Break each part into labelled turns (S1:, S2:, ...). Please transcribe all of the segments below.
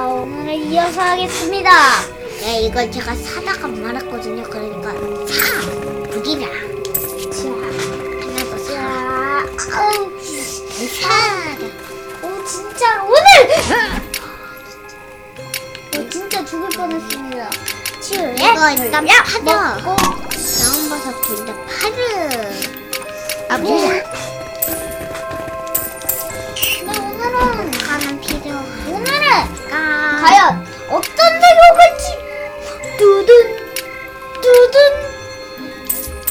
S1: 오늘은 이어서 하겠습니다.
S2: 네, 이걸 제가 사다가 말았거든요. 그러니까 사 무기라
S1: 자,
S2: 하나 더 사.
S1: 자, 아우. 오 진짜 오늘. 오 진짜 죽을 뻔했습니다. 치우에
S2: 이거 일단 파죠.
S1: 먹고
S2: 나온 버섯 둘다 파르. 아,
S1: 뭐?
S2: 뭐야?
S1: 과연 어떤 내가 올지 두둔 두둔?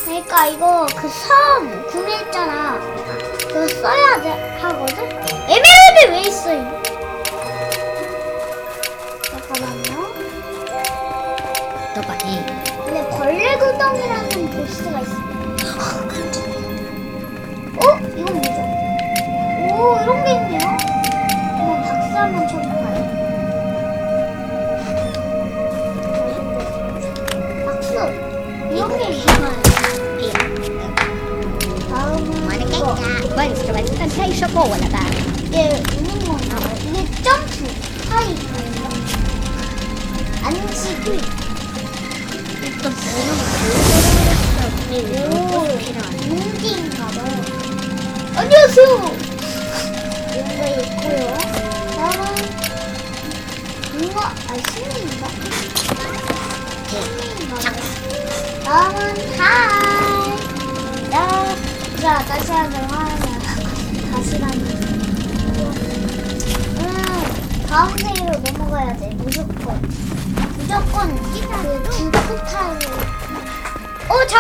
S1: 그러니까 이거 그 섬 구매했잖아. 그거 써야 돼 하거든? 에메랄드 왜 있어 이거? 잠깐만요.
S2: 너 봐 이.
S1: 근데 벌레 구덩이라는 보스가 있어 어?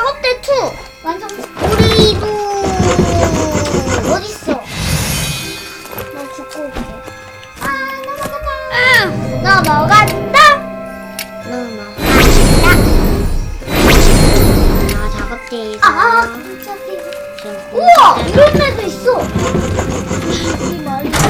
S1: 작업대 2 완성. 우리도 어딨어? 나 죽고 올게. 아 넘어간다 넘어간다?
S2: 너무 아, 작업대 이거.
S1: 아 깜짝이야
S2: 좀
S1: 우와! 이런 데도 있어. 이 말이 와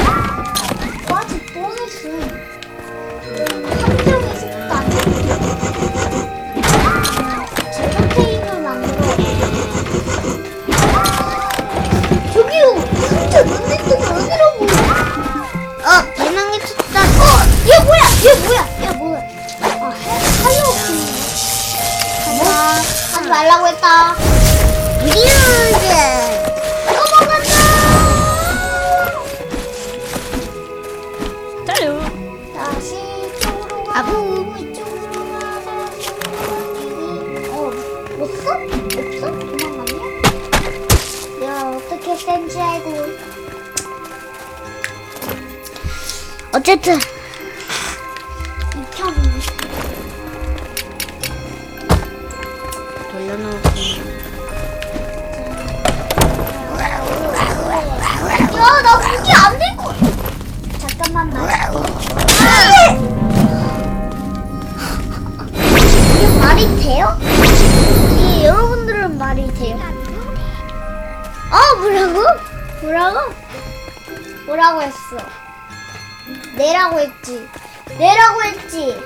S1: 이쪽으로 가.
S2: 아부.
S1: 이쪽으로 가자. 어, 없어? 없어? 도망갔냐? 내가 어떻게 센지 알고.
S2: 어쨌든
S1: 이 편이.
S2: 돌려놓을게.
S1: 야, 나 무기 안 들고. 잠깐만 나. 돼요? 이 여러분들은 말이 돼요? 어, 뭐라고? 뭐라고? 뭐라고 했어? 내라고 했지. 내라고 했지.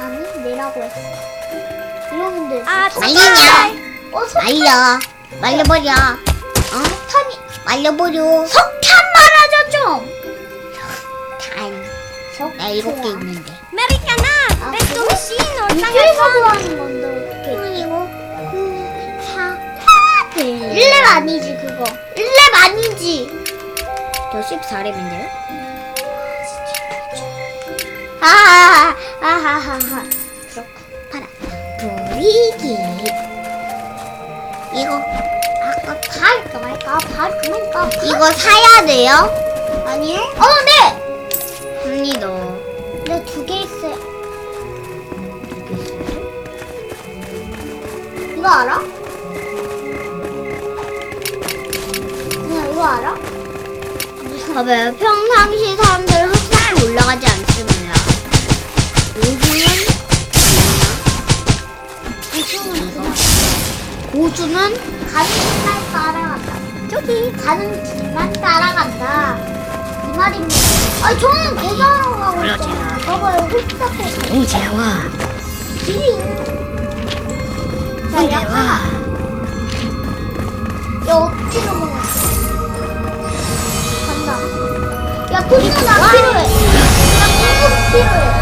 S1: 아니, 내라고 했어. 여러분들.
S2: 아! 말리냐?
S1: 어.
S2: 말려. 말려버려. 어?
S1: 석탄이.
S2: 말려버려.
S1: 석탄 말하자 좀.
S2: 탄.
S1: 석.
S2: 나 일곱 개 있는데.
S3: Go machine or
S1: 이쪽에서 구하는 건데 어떻게?
S2: 이거 사.
S1: 일렙 아니지 그거. 일렙 아니지.
S2: 저 14렙인데요?
S1: 하하하 하하하하.
S2: 팔아. 브리기. 이거 아까
S1: 발까 말까 발 그만까.
S2: 이거 사야 돼요?
S1: 아니요? 어 네. 이거 알아? 누나 이거 알아?
S2: 봐봐요. 평상시 사람들 흡수율 올라가지 않습니다.
S1: 그냥
S2: 고주는
S1: 가는 길만 따라간다. 저기 가는 길만 따라간다. 이 말입니다. 아니 저는 계산하러 가고 있잖아. 봐봐요 흡사해.
S2: 오재와
S1: 길이 있는. 나 약하. 야, 어떻게 넘어갔어? 간다. 야, 토끼는 안 필요해. 야, 토끼 필요해.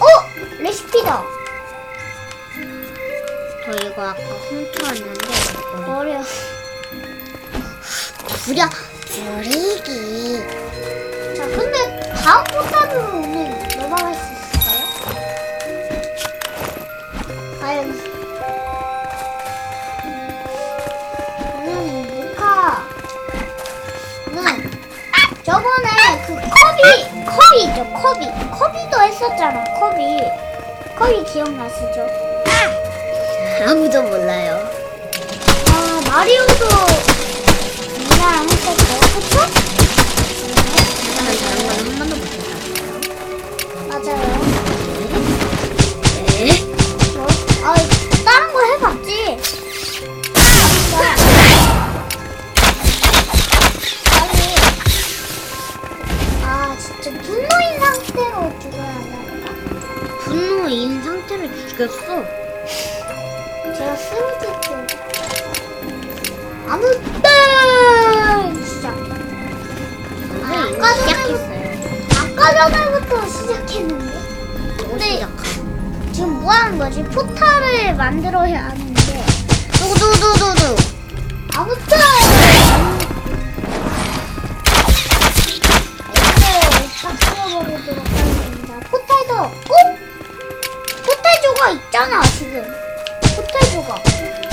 S1: 어? 레시피다
S2: 저 이거 아까 훔쳐왔는데
S1: 버려
S2: 부려 부리기.
S1: 자 근데 다음 포탑으로 오늘 넘어갈 수 있을까요? 과연 저는 모카는 저번에 그 커비 커비 있죠 커비 커비도 했었잖아 커비 커비 기억나시죠?
S2: 아무도 몰라요.
S1: 아 마리오도 이랑 했었죠 그쵸?
S2: 다른 거는 한 번도 못
S1: 분노인
S2: 상태를 죽였어.
S1: 제가 쓰러질 때. 아무 때 시작. 아, 아까 전에, 아까 전에부터 시작했는데.
S2: 또
S1: 근데. 지금 뭐 하는 거지? 포탈을 만들어야 하는데.
S2: 두두두두두.
S1: 아무튼 있잖아 지금. 있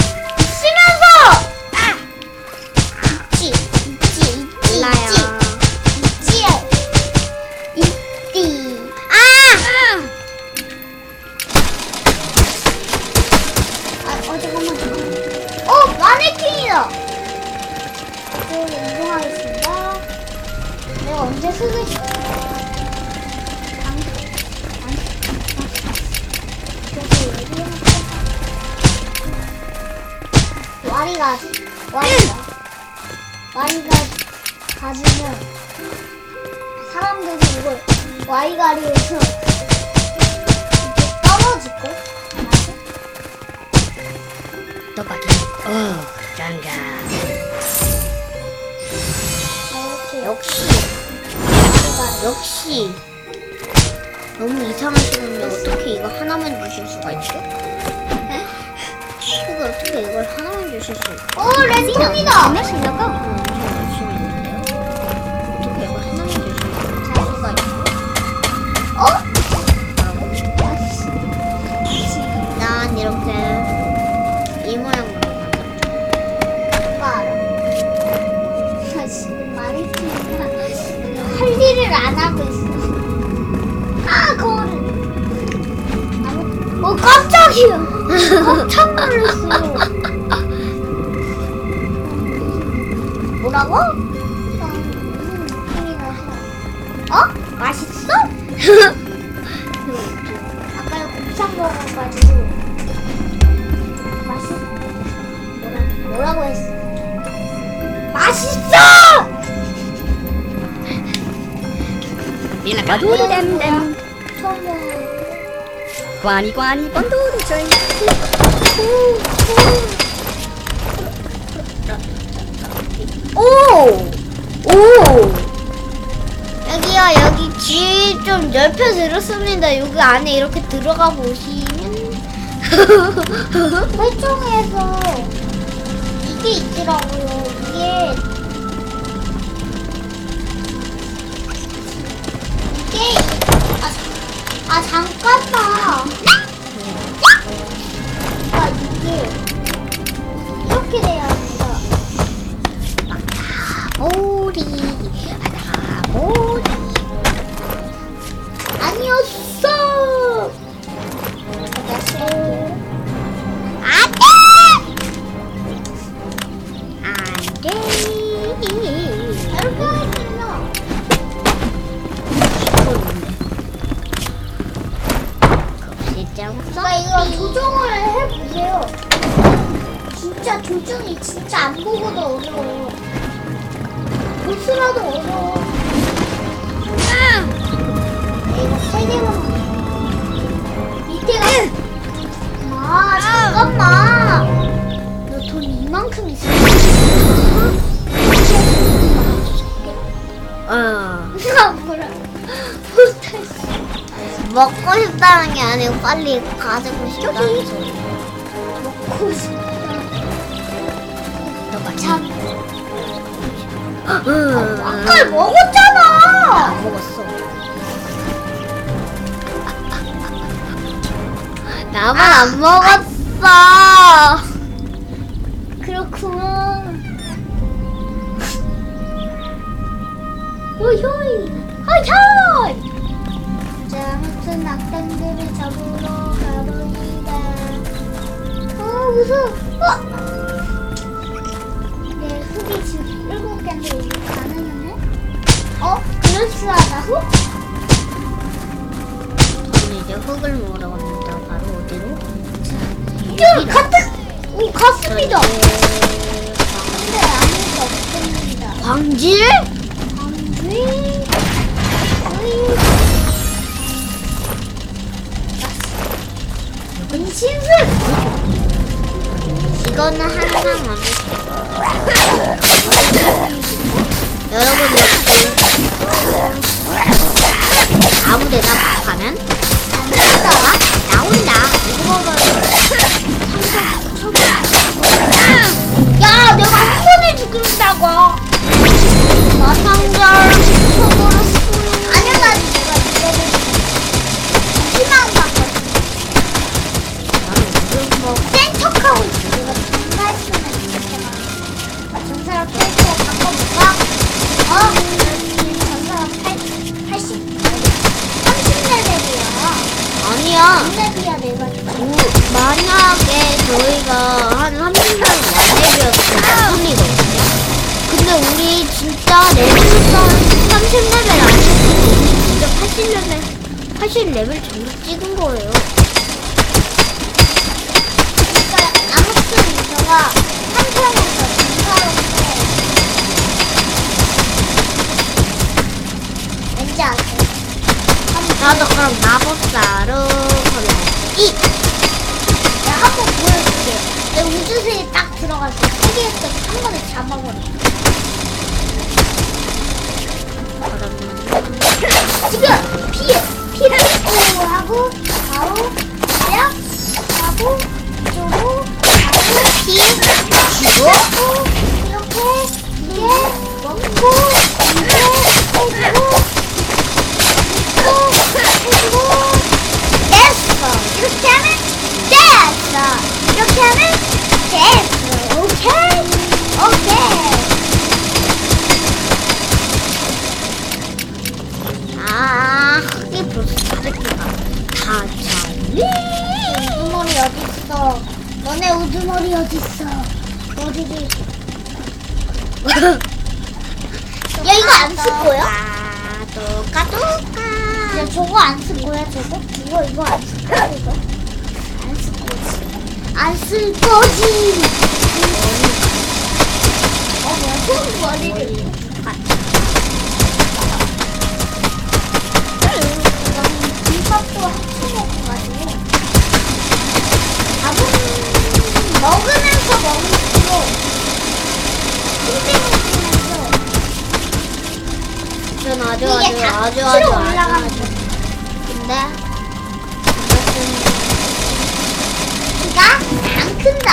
S2: 역시. 너무 이상하시군요. 어떻게 이거 하나만 주실 수가 있죠? 에? 이거 어떻게 이걸 하나만 주실 수 있죠?
S1: 어,
S2: 있죠?
S1: 어?
S2: 뭐라고? 난 이렇게
S1: 안 하고 있어. 아. 아무- 어, 깜짝이야. 깜짝 놀랐어. 뭐라고? 어? 맛있어? 아까 곱창 먹어가지고 맛있 뭐라 뭐라고 했어? 맛있어!
S3: Quani quani panduru coy.
S2: 오! 오! 여기요, 여기 귀 좀 넓혀 들었습니다. 여기 안에 이렇게 들어가 보시면.
S1: 설정에서 이게 있더라고요. 이게 이게 아, 아 잠깐만. 아 이게 이렇게 돼야 합니다.
S2: 오리,
S1: 조정이 진짜 안 보고도 어려워요. 보스라도 어려워. 이거 세 개만. 밑에가 아 잠깐만. 너 돈 이만큼 있어.
S2: 어.
S1: 나 뭐라 못했어.
S2: 먹고 싶다는 게 아니고 빨리 가지고 싶다는 소리.
S1: 먹고 싶다.
S2: 음.
S1: 아까 먹었잖아.
S2: 먹었어. 나만 안 먹었어.
S1: 그렇구먼. 오효이, 하이하이. 자, 아무튼 악당들을 잡으러 가봅니다. 어, 무서워. 어? 일곱 개인데 이게 가능하네? 어? 그럴싸하다고?
S2: 저는 이제 흙을 먹으러 갑니다. 바로 어디로?
S1: 이제 가뜩, 오, 갔습니다. 근데 아무것도 없습니다.
S2: 광질?
S1: 광주이, 우이. 은신술!
S2: 이거는 항상 만들게요. 그럼 마법사로 가야지.
S1: 내가 한 번 보여줄게. 내 우주세에 딱 들어갈 때 세계에서 한 번에 잡아버려. 지금 피해 피를 오 하고 바로 그냥 하고 이쪽으로 하고 피 주고 이렇게 이게 먹고 이게 해주고 해주고 됐어 이렇게 하면 됐어 이렇게 하면 됐어 오케이 오케이
S2: 아, 흙이 벌써 자르기가 다 잘리.
S1: 우두머리 어딨어? 너네 우두머리 어딨어? 어디지? 야 이거 안 쓸 거야?
S2: 까도 까 도까.
S1: 야 저거 안쓸 거야 저거? 이거 이거 안쓸 거야 이거? 안쓸 거지. 안 쓸 거지. 어 뭐야? 손 머리를 김밥도 합쳐 먹어가지고. 밥은 먹으면서 먹을수록 힘들어지면서
S2: 전 아주
S1: 이게
S2: 아주
S1: 다
S2: 아주 아주
S1: 치러
S2: 아주
S1: 올라가는
S2: 아주.
S1: 거
S2: 근데?
S1: 키가 안 큰다.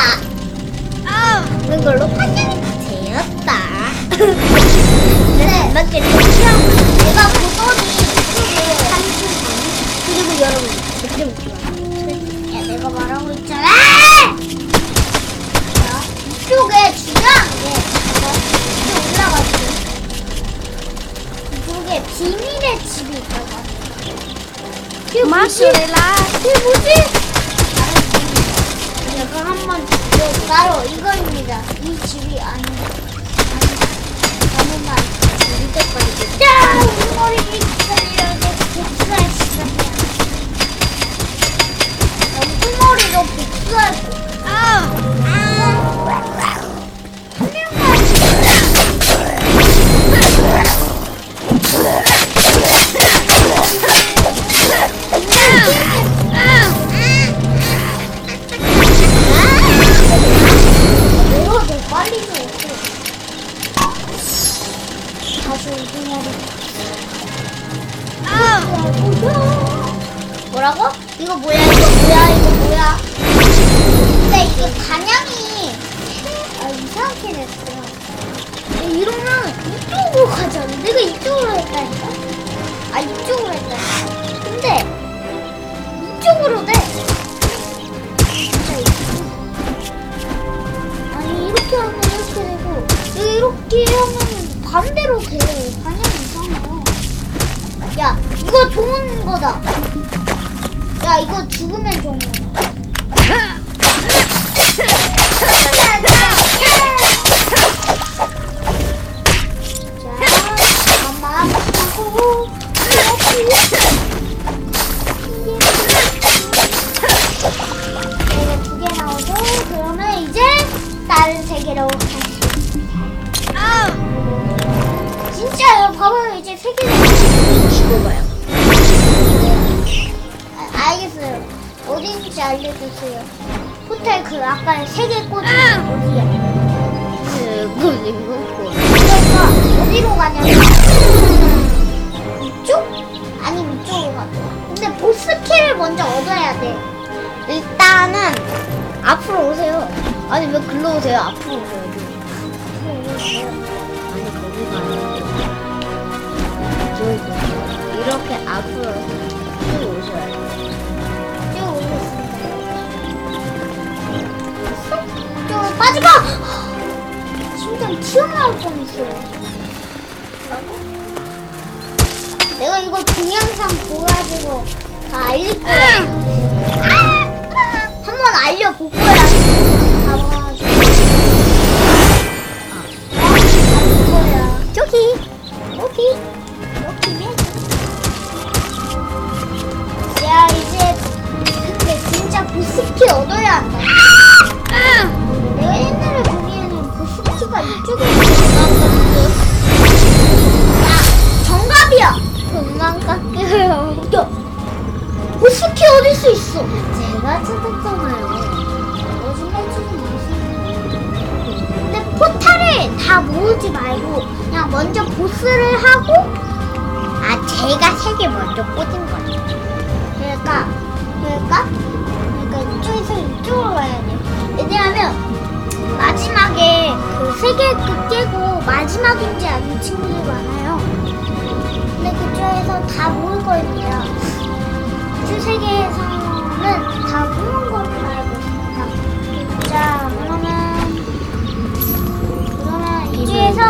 S2: 그걸로 화장이 되었다.
S1: 근데 맞게 내가 아! 뭐라고? 이거 뭐야 이거 뭐야 이거 뭐야? 근데 이게 반향이 아 이상하게 냈어. 이러면 이쪽으로 가잖아. 내가 이쪽으로 했다니까. 아 이쪽으로 했다니까. 근데 이쪽으로 돼. 아니 이렇게 하면 이렇게 되고 이렇게 하면 반대로 돼. 반향이 이상해. 야 이거 좋은 거다. 야 이거 죽으면 좋은 거다. 자, 잠깐만
S2: 죽어봐요.
S1: 아, 알겠어요. 어딘지 알려주세요. 호텔 그 아까 세계 꽂은 어디야?
S2: 그거 이거
S1: 그러니까 어디로 가냐면 이쪽? 아니면 이쪽으로 가. 근데 보스 키를 먼저 얻어야 돼.
S2: 일단은 앞으로 오세요. 아니 왜 글로 오세요? 앞으로 오세요. 아니 거기가 아니고 저기 보세요. 이렇게 앞으로 쭉 오셔야 돼요.
S1: 쭉 오겠습니다. 쭉 빠지마! 심장 튀어나올 뻔했어요. 내가 이거 동영상 보여가지고 다 알릴 거야. 한번 알려볼 거야. 봐봐가지고. 아, 알릴 거야.
S2: 저기
S1: 여 보스키 얻어야 한다. 내가 옛날에 보기에는 보스키가 이쪽에 있었는데. 야 정답이야.
S2: 깎여요.
S1: 야 보스키 얻을 수 있어.
S2: 제가 찾았잖아요.
S1: 근데 포탈을 다 모으지 말고 그냥 먼저 보스를 하고
S2: 아 제가 세 개 먼저 꽂은 거예요.
S1: 그러니까 그러니까 이쪽에서 이쪽으로 가야 돼. 왜냐하면 마지막에 그 세계 그 깨고 마지막인지 아닌 친구들 많아요. 근데 그쪽에서 다 모을 거입니다. 그 세계에서는 다 모은 걸로 알고 있습니다. 자 그러면 그러면 이쪽에서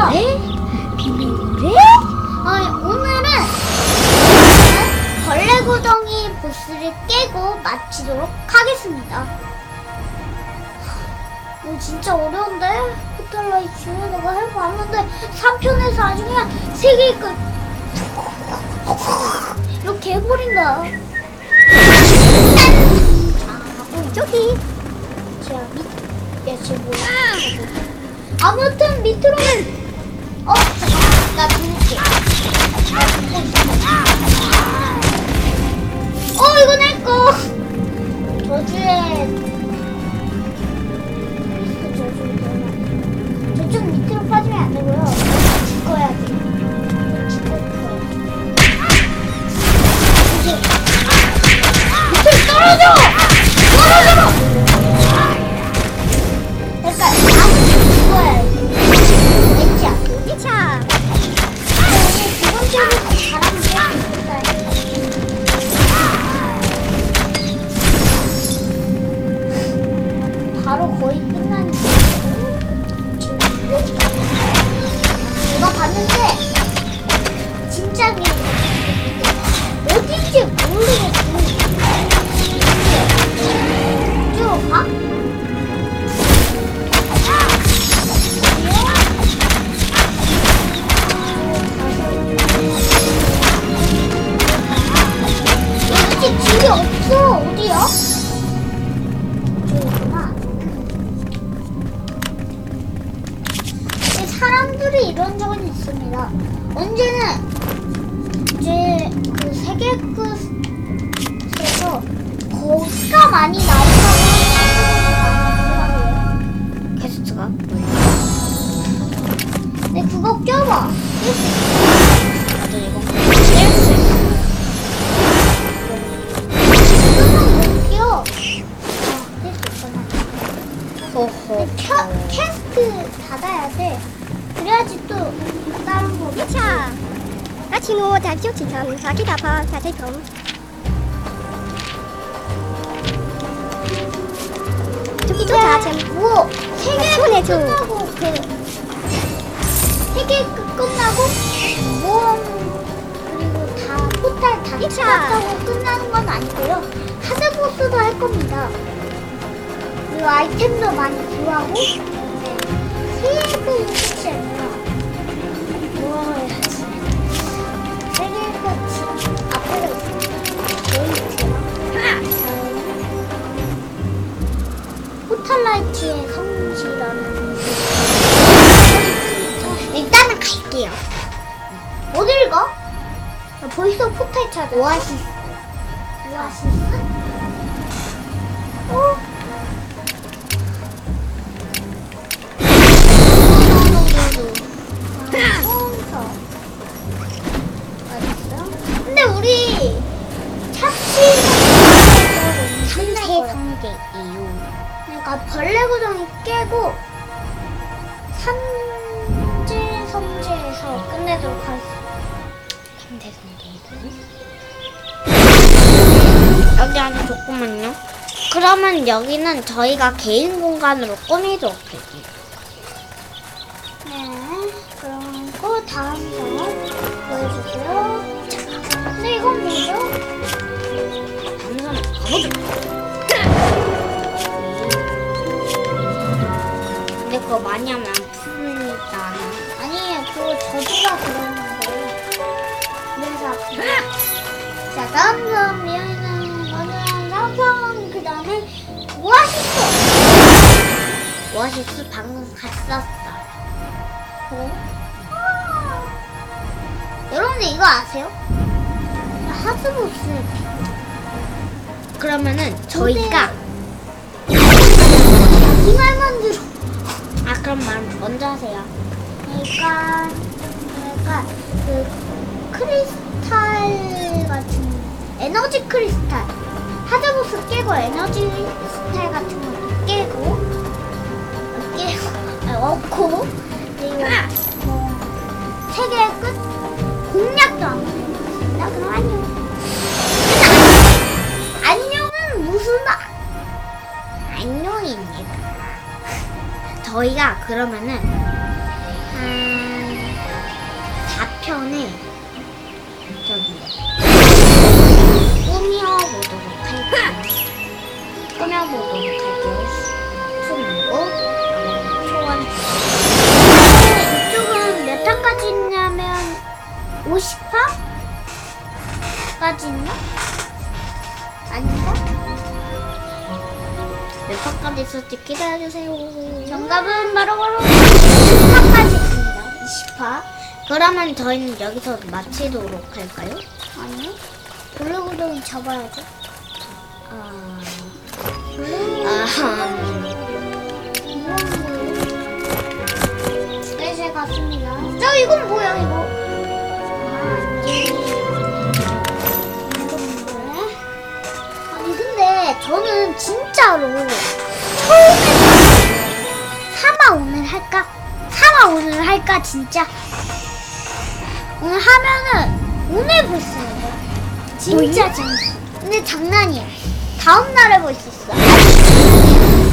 S2: 비밀인데?
S1: 어, 오늘 보스를 깨고 마치도록 하겠습니다. 이거 진짜 어려운데? 호텔라이츠 내가 해봤는데 3편에서 아주 그냥 세계 끝 이렇게 해버린다. 아, 저기. 자, 밑, 야, 쟤 뭐야? 아무튼 밑으로는 어, 잠깐만, 나 죽을게. 어, 이거 내 거. 저주에 없어. 어디야? 저기구나. 근데 사람들이 이런 적은 있습니다. 언제는 이제 그 세계 끝에서 거기가 많이 나온다고 하더라고요.
S2: 캐스트가 뭐예요?
S1: 근데 그거 껴봐.
S2: 맞아 이건
S1: 켜, 캐스트 닫아야 돼. 그래야지 또 다른 거.
S3: 차. 아치노 달죠 지참 자기다파 자제tom. 저기 또 자참.
S1: 뭐, 세계
S3: 손해줘.
S1: 끝나고, 그, 세계 끝 끝나고, 모험, 그리고 다, 포탈 다
S3: 이차.
S1: 추락하고 끝나는 건 아니고요. 하드 보스도 할 겁니다. 그리고 아이템도 많이 구하고, 네. 세계 끝이 아니라, 뭐 해야지. 세계 끝이 앞에 있어. 포탈라이트의 성지라는
S2: 일단은 갈게요.
S1: 어딜 가? 나 벌써 포탈 찾아 오아시스 오아시스? 어? 그러니까 벌레 구덩이 깨고 삼재 성지에서 끝내도록 하겠습니다.
S2: 성대 이유. 여기 안에 조금만요. 그러면 여기는 저희가 개인 공간으로 꾸미도록 할게요.
S1: 네, 그리고 다음 번 보여주세요. 근데 이건 뭐죠?
S2: 가보죠. 그거 많이 하면 안 풉니다.
S1: 아니에요, 그거 저주가 들어오는 거예요. 그래서 아프다. 자, 다음 점 미안해는 거는 남성 그 다음에 오아시스.
S2: 오아시스 방금 갔었어.
S1: 그래? 아. 여러분들 이거 아세요? 하스보스
S2: 그러면은 저희가
S1: 이말 만들어.
S2: 아말 먼저 하세요.
S1: 그러니까 그러니까 그 크리스탈 같은 에너지 크리스탈 하드보스 깨고 에너지 크리스탈 같은 것도 깨고 어, 깨고 아, 얻고 그리고 뭐 세계 끝 공략도 안 했습니다. 그럼 안녕. 안녕은 무슨 아-
S2: 안녕입니다. 저희가 그러면은 한 4편에 저기 꾸며보도록 할게요. 꾸며보도록 할게요. 숨고 초원
S1: 이쪽은 몇 탄까지 있냐면 50화까지 있나? 아닌가?
S2: 몇 판까지 있을지 기대해주세요.
S1: 정답은 바로바로 20화까지 있습니다. 20화.
S2: 그러면 저희는 여기서 마치도록 할까요?
S1: 아니요. 블루구덩이 잡아야죠.
S2: 아?
S1: 스페셜 같습니다. 저 이건 뭐야 이거? 아, 이 저는 진짜로 처음에 사마 오늘 할까? 사마 오늘 할까 진짜? 오늘 하면은 오늘 볼수 거야. 진짜 재밌어. 근데 장난이야. 다음 날에 볼 수 있어.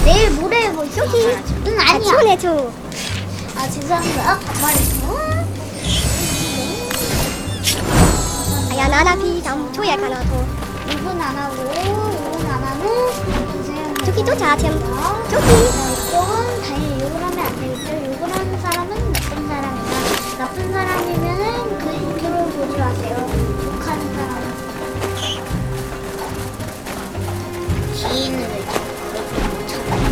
S1: 내일 모레 볼수 있어. 응 아니야.
S3: 아치노네죠.
S1: 아 죄송합니다. 반말했어.
S3: 아야 나나피 담 초약하나도.
S1: 이분 안 하고 이분 안 하고
S3: 저기 또 자참.
S1: 저기
S3: 저기.
S1: 이쪽은 당연히 욕을 하면 안 되겠죠. 욕을 하는 사람은 나쁜 사람이다. 나쁜 사람이면은 그 인터뷰 보지 마세요. 욕하는 사람은
S2: 지인을 그렇게 못 찾아요.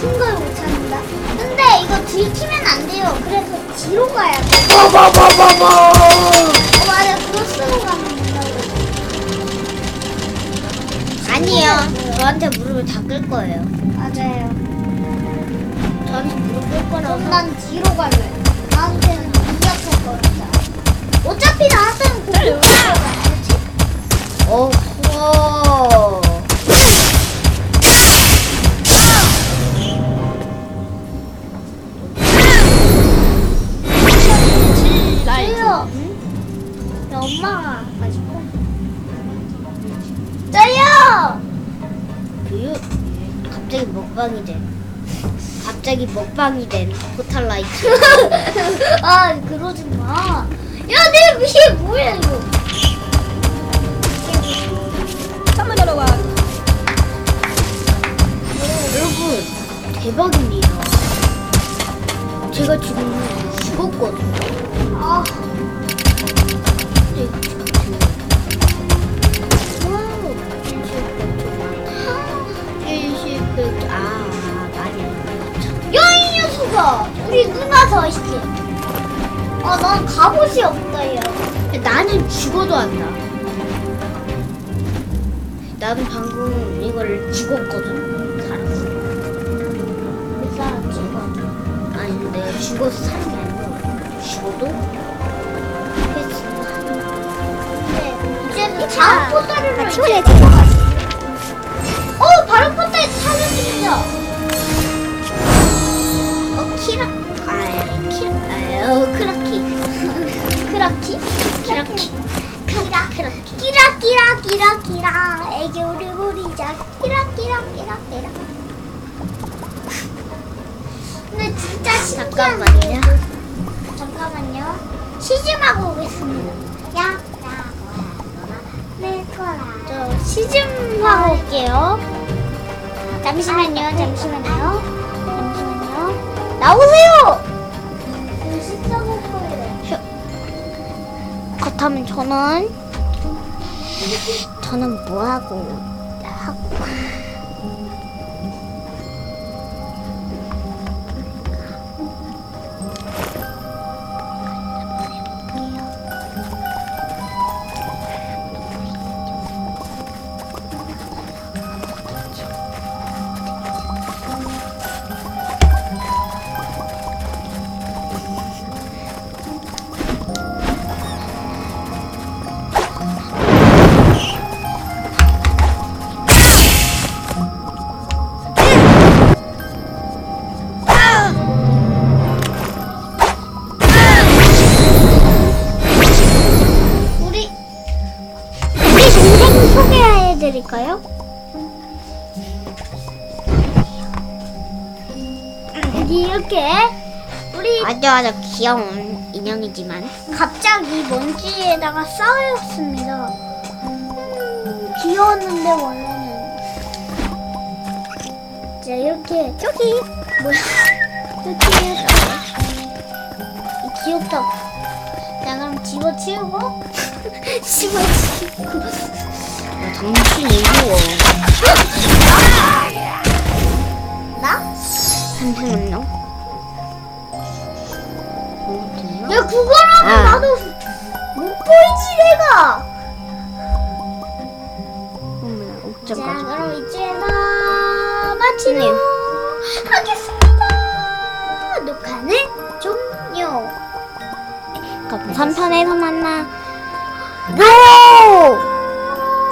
S1: 큰걸 못 찾는다. 근데 이거 들키면 안 돼요. 그래서 뒤로 가야 돼. 어 맞아 그거 쓰고 가면
S2: 아니요. 저한테 무릎을 닦을 거예요.
S1: 맞아요.
S2: 저한테 무릎 꿇 거라고.
S1: 그럼 난 뒤로 갈래. 나한테는 공략할 거니까. 어차피 나한테는. 그렇지?
S2: 어, 우와. 갑자기 먹방이 된 포탈라이트.
S1: 아, 그러지 마. 야, 내 위에 뭐야, 이거.
S2: 여러분 대박입니다. 제가 지금 죽었거든요.
S1: 아,
S2: 이
S1: 녀석아. 우리 누나 더 있지. 아, 난 갑옷이 없다, 야.
S2: 나왔죠. 나는 죽어도 안다. 나는 방금 이걸 죽었거든. 살았어.
S1: 몇 사람 찍어.
S2: 아니 내가 죽어서 사는 게 아니고 죽어도 패스.
S1: 네, 이제 다음 포탈을
S3: 아, 치워야지.
S1: 어, 바로 포탈 찾아주자.
S2: 어 키라 아 키라 아어 크라키.
S1: 크라키?
S2: 키라키.
S1: 키라
S2: 크라키.
S1: 끼라 끼라 끼라 끼라. 애교를 부리자 끼라 끼라 끼라 끼라. 근데 진짜 신기한
S2: 잠깐만요.
S1: 게 잠깐만요. 시즘하고 오겠습니다. 야 저 시즘하고 올게요. 잠시만요 잠시만요 나오세요!
S2: 그렇다면 저는 저는 뭐 하고 하고
S1: 여기 이렇게 우리
S2: 아주 아주 귀여운 인형이지만.
S1: 갑자기 먼지에다가 쌓였습니다. 음, 귀여웠는데 원래는. 자 이렇게 저기 뭐야? 이렇게 해서 이 귀엽다고. 자 그럼 집어치우고? 집어치우고.
S2: 야, 당신이 이거.
S1: 나?
S2: 잠시만요 어디요?
S1: 야 그거라면
S2: 아.
S1: 나도 못 보이지 내가
S2: 어머나
S1: 자
S2: 옥장까지
S1: 그럼 이제 나 마치도록
S2: 네.
S1: 하겠습니다 녹화는 종료
S2: 그럼 3편에서 만나
S1: 오!